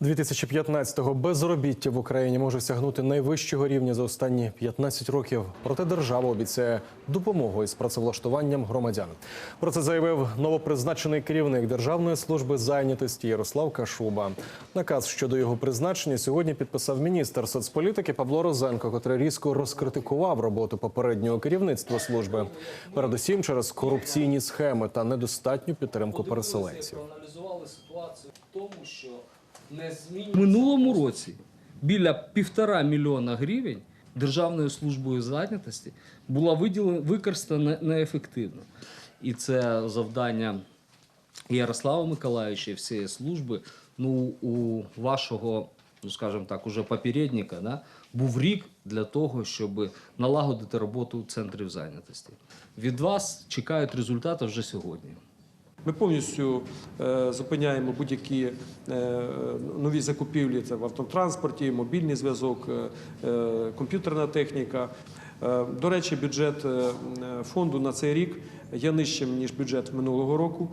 2015-го безробіття в Україні може сягнути найвищого рівня за останні 15 років. Проте держава обіцяє допомогу із працевлаштуванням громадян. Про це заявив новопризначений керівник Державної служби зайнятості Ярослав Кашуба. Наказ щодо його призначення сьогодні підписав міністр соцполітики Павло Розенко, котрий різко розкритикував роботу попереднього керівництва служби, передусім через корупційні схеми та недостатню підтримку переселенців. проаналізували ситуацію в тому, що минулому році біля півтора мільйона гривень Державною службою зайнятості була виділена використана неефективно. І це завдання Ярослава Миколаївича і всієї служби. Ну, у вашого, ну скажімо так, уже попередника, да, був рік для того, щоб налагодити роботу центрів зайнятості. Від вас чекають результати вже сьогодні. Ми повністю е, зупиняємо будь-які е, нові закупівлі це в автотранспорті, мобільний зв'язок, е, комп'ютерна техніка. До речі, бюджет фонду на цей рік є нижчим ніж бюджет минулого року.